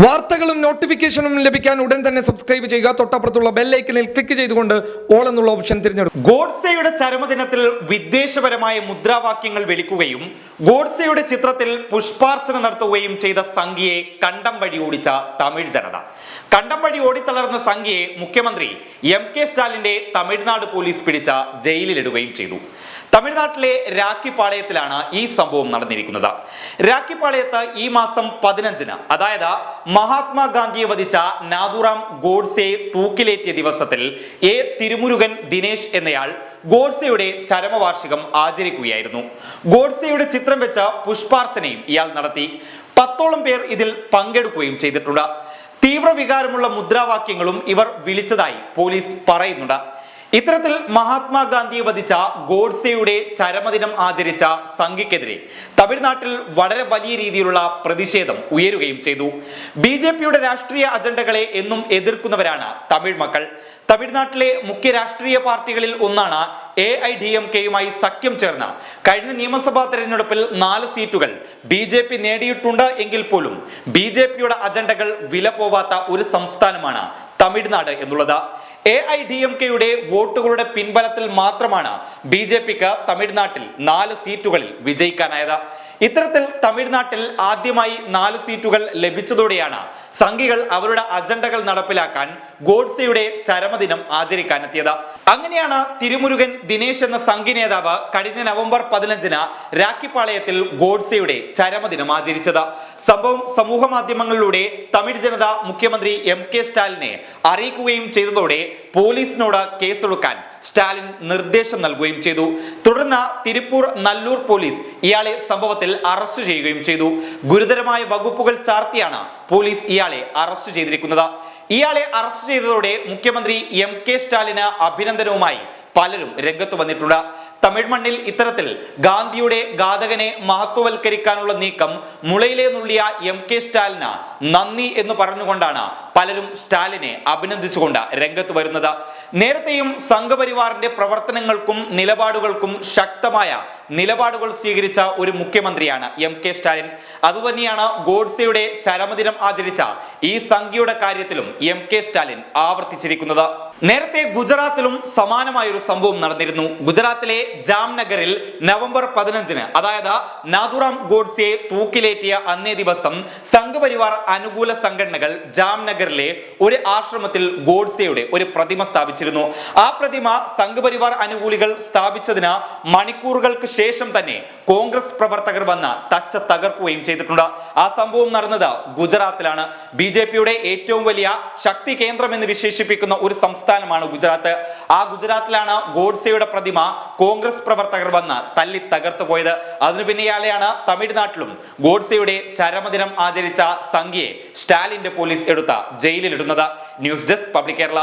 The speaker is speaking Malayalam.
വാർത്തകളും നോട്ടിഫിക്കേഷനും ലഭിക്കാൻ ഉടൻ തന്നെ സബ്സ്ക്രൈബ് ചെയ്യുക. തൊട്ടപ്പുറത്തുള്ള ബെല്ലൈക്കനിൽ ക്ലിക്ക് ചെയ്തുകൊണ്ട് ഓൾ എന്നുള്ള ഓപ്ഷൻ തിരഞ്ഞെടുക്കും ഗോഡ്സയുടെ ചരമദിനത്തിൽ വിദ്വേഷപരമായ മുദ്രാവാക്യങ്ങൾ വിളിക്കുകയും ഗോഡ്സയുടെ ചിത്രത്തിൽ പുഷ്പാർച്ചന നടത്തുകയും ചെയ്ത സംഘിയെ കണ്ടം വഴി ഓടിച്ച തമിഴ് ജനത. കണ്ടം വഴി ഓടിത്തളർന്ന സംഘിയെ മുഖ്യമന്ത്രി എം കെ സ്റ്റാലിന്റെ തമിഴ്നാട് പോലീസ് പിടിച്ച ജയിലിലിടുകയും ചെയ്തു. തമിഴ്നാട്ടിലെ രാഖിപ്പാളയത്തിലാണ് ഈ സംഭവം നടന്നിരിക്കുന്നത്. രാഖിപ്പാളയത്ത് ഈ മാസം പതിനഞ്ചിന് അതായത് മഹാത്മാഗാന്ധിയെ വധിച്ച നാഥുറാം ഗോഡ്സെ തൂക്കിലേറ്റിയ ദിവസത്തിൽ എ. തിരുമുരുകൻ ദിനേശ് എന്നയാൾ ഗോഡ്സെയുടെ ചരമവാർഷികം ആചരിക്കുകയായിരുന്നു. ഗോഡ്സെയുടെ ചിത്രം വെച്ച പുഷ്പാർച്ചനയും ഇയാൾ നടത്തി. പത്തോളം പേർ ഇതിൽ പങ്കെടുക്കുകയും ചെയ്തിട്ടുണ്ട്. തീവ്രവികാരമുള്ള മുദ്രാവാക്യങ്ങളും ഇവർ വിളിച്ചതായി പോലീസ് പറയുന്നുണ്ട്. ഇത്തരത്തിൽ മഹാത്മാഗാന്ധി വധിച്ച ഗോഡ്സെയുടെ ചരമദിനം ആചരിച്ച സംഘിക്കെതിരെ തമിഴ്നാട്ടിൽ വളരെ വലിയ രീതിയിലുള്ള പ്രതിഷേധം ഉയരുകയും ചെയ്തു. ബി ജെ പിയുടെ രാഷ്ട്രീയ അജണ്ടകളെ എന്നും എതിർക്കുന്നവരാണ് തമിഴ് മക്കൾ. തമിഴ്നാട്ടിലെ മുഖ്യ രാഷ്ട്രീയ പാർട്ടികളിൽ ഒന്നാണ് എ ഐ ഡി എം കെയുമായി സഖ്യം ചേർന്ന കഴിഞ്ഞ നിയമസഭാ തെരഞ്ഞെടുപ്പിൽ നാല് സീറ്റുകൾ ബി ജെ പി നേടിയിട്ടുണ്ട് എങ്കിൽ പോലും ബി ജെ പിയുടെ അജണ്ടകൾ വില പോവാത്ത ഒരു സംസ്ഥാനമാണ് തമിഴ്നാട് എന്നുള്ളത്. എ ഐ ഡി എം കെയുടെ വോട്ടുകളുടെ പിൻബലത്തിൽ മാത്രമാണ് ബി ജെ പിക്ക് തമിഴ്നാട്ടിൽ നാല് സീറ്റുകളിൽ വിജയിക്കാനായത്. ഇത്തരത്തിൽ തമിഴ്നാട്ടിൽ ആദ്യമായി നാല് സീറ്റുകൾ ലഭിച്ചതോടെയാണ് സംഘികൾ അവരുടെ അജണ്ടകൾ നടപ്പിലാക്കാൻ ഗോഡ്സെയുടെ ചരമദിനം ആചരിക്കാനെത്തിയത്. അങ്ങനെയാണ് തിരുമുരുകൻ ദിനേശ് എന്ന സംഘി നേതാവ് കഴിഞ്ഞ നവംബർ പതിനഞ്ചിന് രാഖിപ്പാളയത്തിൽ ഗോഡ്സെയുടെ ചരമദിനം ആചരിച്ചത്. സംഭവം സമൂഹ മാധ്യമങ്ങളിലൂടെ തമിഴ് ജനത മുഖ്യമന്ത്രി എം കെ സ്റ്റാലിനെ അറിയിക്കുകയും ചെയ്തതോടെ പോലീസിനോട് കേസെടുക്കാൻ സ്റ്റാലിൻ നിർദ്ദേശം നൽകുകയും ചെയ്തു. തുടർന്ന് തിരുപ്പൂർ നല്ലൂർ പോലീസ് ഇയാളെ സംഭവത്തിൽ അറസ്റ്റ് ചെയ്യുകയും ചെയ്തു. ഗുരുതരമായ വകുപ്പുകൾ ചാർത്തിയാണ് പോലീസ് ഇയാളെ അറസ്റ്റ് ചെയ്തിരിക്കുന്നത്. ഇയാളെ അറസ്റ്റ് ചെയ്തതോടെ മുഖ്യമന്ത്രി എം കെ സ്റ്റാലിന് അഭിനന്ദനവുമായി പലരും രംഗത്ത് വന്നിട്ടുണ്ട്. തമിഴ് മണ്ണിൽ ഇത്തരത്തിൽ ഗാന്ധിയുടെ ഘാതകനെ മഹത്വവൽക്കരിക്കാനുള്ള നീക്കം മുളയിലെ നുള്ളിയ എം കെ സ്റ്റാലിന് നന്ദി എന്ന് പറഞ്ഞുകൊണ്ടാണ് പലരും സ്റ്റാലിനെ അഭിനന്ദിച്ചുകൊണ്ട് രംഗത്ത് വരുന്നത്. നേരത്തെയും സംഘപരിവാറിന്റെ പ്രവർത്തനങ്ങൾക്കും നിലപാടുകൾക്കും ശക്തമായ നിലപാടുകൾ സ്വീകരിച്ച ഒരു മുഖ്യമന്ത്രിയാണ് എം കെ സ്റ്റാലിൻ. അതുതന്നെയാണ് ഗോഡ്സെയുടെ ചരമദിനം ആചരിച്ച ഈ സംഖ്യയുടെ കാര്യത്തിലും എം കെ സ്റ്റാലിൻ ആവർത്തിച്ചിരിക്കുന്നത്. നേരത്തെ ഗുജറാത്തിലും സമാനമായ ഒരു സംഭവം നടന്നിരുന്നു. ഗുജറാത്തിലെ ജാംനഗറിൽ നവംബർ പതിനഞ്ചിന് അതായത് നാഥുറാം ഗോഡ്സെയെ തൂക്കിലേറ്റിയ അന്നേ ദിവസം സംഘപരിവാർ അനുകൂല സംഘടനകൾ ജാംനഗറിലെ ഒരു ആശ്രമത്തിൽ ഗോഡ്സെയുടെ ഒരു പ്രതിമ സ്ഥാപിച്ചിരുന്നു. ആ പ്രതിമ സംഘപരിവാർ അനുകൂലികൾ സ്ഥാപിച്ചതിന് മണിക്കൂറുകൾക്ക് ശേഷം തന്നെ കോൺഗ്രസ് പ്രവർത്തകർ വന്ന് തച്ച തകർക്കുകയും ചെയ്തിട്ടുണ്ട്. ആ സംഭവം നടന്നത് ഗുജറാത്തിലാണ്. ബി ജെ പിയുടെ ഏറ്റവും വലിയ ശക്തി കേന്ദ്രം എന്ന് വിശേഷിപ്പിക്കുന്ന ഒരു സംസ്ഥാനമാണ് ഗുജറാത്ത്. ആ ഗുജറാത്തിലാണ് ഗോഡ്സെയുടെ പ്രതിമ കോൺഗ്രസ് പ്രവർത്തകർ വന്ന് തല്ലി തകർത്തു പോയത്. അതിനു പിന്നാലെയാണ് തമിഴ്നാട്ടിലും ഗോഡ്സെയുടെ ചരമദിനം ആചരിച്ച സംഖ്യയെ സ്റ്റാലിന്റെ പോലീസ് എടുത്ത ജയിലിലിടുന്നത്. News desk Public Kerala.